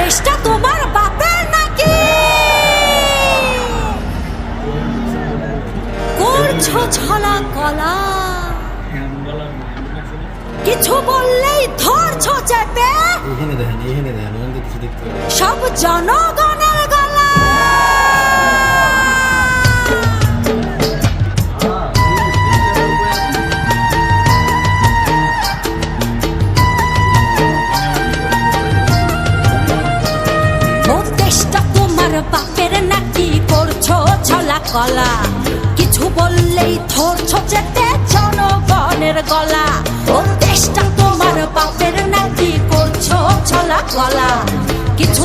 দেশটা তোমার বাপের নাকি? করছ ছলা কলা? কিছু বললেই ধরছো চেপে? সব দেখেন কলা কিছু বললেই থর যেতে জনগণের গলা। ও দেশটা তোমার বাপের নাকি করছ? ছলা কলা কিছু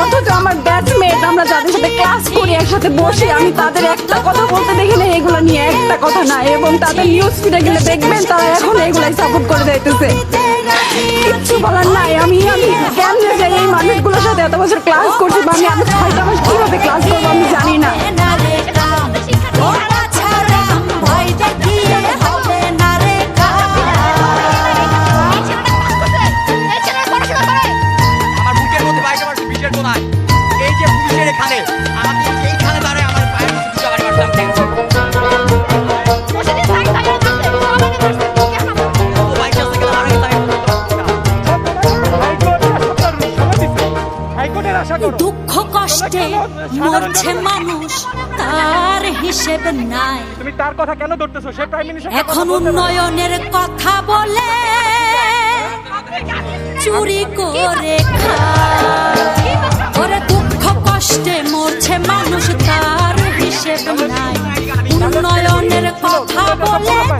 অথচ আমার ব্যাচমেট আমরা যাদের সাথে ক্লাস করি, একসাথে বসে, আমি তাদের একটা কথা বলতে দেখি না, এগুলো নিয়ে একটা কথা না, এবং তাদের নিউজ ফিডে গেলে দেখবেন তারা এখন এগুলাই সাপোর্ট করে যাইতেছে। কিচ্ছু বলার নাই, আমি আমি কেমনে যাই এই মানুষগুলোর সাথে এত বছর ক্লাস করছি বা আমি আমি ছয়টা মাস কীভাবে ক্লাস করব আমি জানি না। এখানে এইখানে দাঁড়ায় আমার পায়ের দুঃখ কষ্টে মরছে মানুষ তার হিসেব নাই তুমি তার কথা কেন ধরতেছো সে প্রাইম মিনিস্টার এখন উন্নয়নের কথা বলে চুরি করে খায় কথা বলে